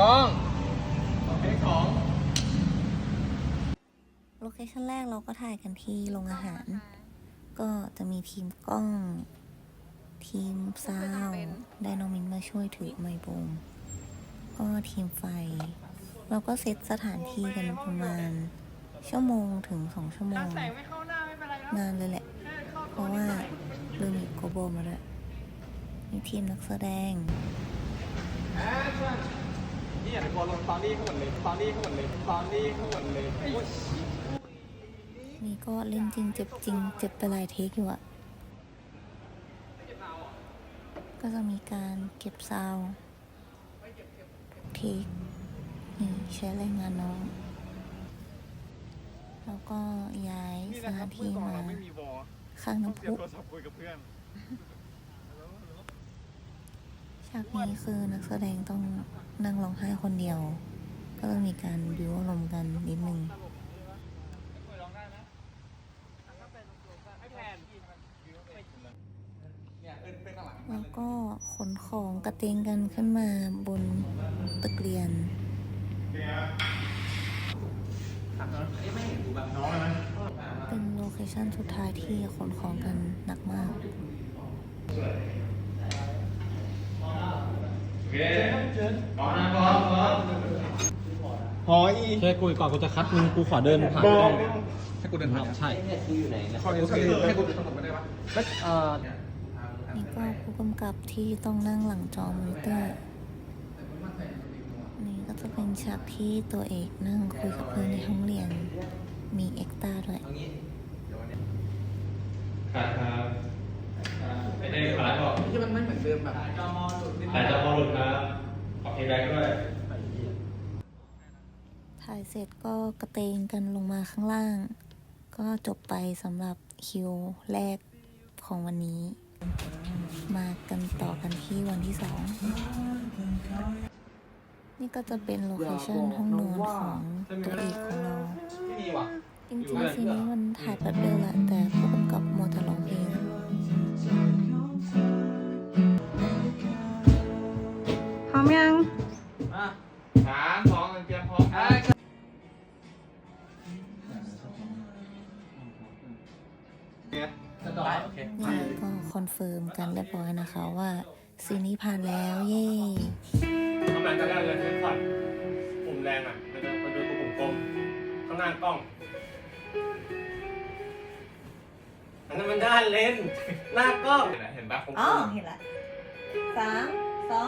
กล้องเทคสองโลเคชั่นแรกเราก็ถ่ายกันที่โรงอาหาร ก็จะมีทีมกล้อง ทีมซาวด์ได้น้องมินมาช่วยถือไมค์บูมก็ทีมไฟ เราก็เซตสถานที่กันประมาณ ชั่วโมงถึงสองชั่วโมงแสงไม่เข้าหน้าไม่เป็นไรครับนานเลยแหละ เพราะว่าลืมหยิบโกโบมาด้วยมีทีมนักแสดง นี่อยากจะกลัวลงตอนนี้ข้างหมดเลยตอนนี้ข้างหมดเลยตอนนี้ข้างหมดเลยโอ้ยนี่ก็เล่นจริงเจ็บจริงเจ็บไปหลายเทคอยู่อะก็จะมีการเก็บซาวเทคนี่ใช้แรงงานน้อง แล้วก็ย้ายสถานที่มาข้างน้ำพุ บโทรศัพท์คุยกับเพื่อน ฉากนี้คือนักแสดงต้องนั่งร้องไห้คนเดียว ก็ต้องมีการบิวอารมณ์กันนิดนึงแล้วก็ขนของกระเตงกันขึ้นมาบนตึกเรียนเป็นโลเคชั่นสุดท้ายที่ขนของกันหนักมาก พออีช่กูก่อนกูจะคัดมึงกูขอเดินผ่านบอกกล้องให้กูเดินผ่านใช่ขอเดินผ่านให้กูเดินผ่านไปได้ปะเอ่อนี่ก็ผู้กำกับที่ต้องนั่งหลังจอมอนิเตอร์นี่ก็จะเป็นฉากที่ตัวเอกนั่งคุยกับเพื่อนในห้องเรียน มีเอ็กตร้าด้วยครับครับไม่ได้ขายบอกที่มันไม่ มอหลุดครับขอเพย์แบ็กด้วยถ่ายเสร็จก็กระเตงกันลงมาข้างล่าง ก็จบไปสำหรับคิวแรกของวันนี้ มากันต่อกันที่วันที่สองนี่ก็จะเป็นโลเคชั่นห้องนอนของตัวเอกของเราไม่มีว่ะจริงๆซีนนี้มันถ่ายแป๊บเดียวแหละแต่ผู้กำกับมัวแต่ร้องเพลง สามสองหนึ่งเตรียมพร้อมจะต่อโอเคนี่ก็คอนเฟิร์มกันเรียบร้อยนะคะว่าซีนนี้ผ่านแล้วเย้ทำไมก็ได้เลยเซ็นสัตปุ่มแดงอะ มันจะมันจะปุ่มกลมข้างหน้ากล้อง อันนั้นมันด้านเลนหน้ากล้อง เห็นปะผมอ๋อ เห็นละสามสอง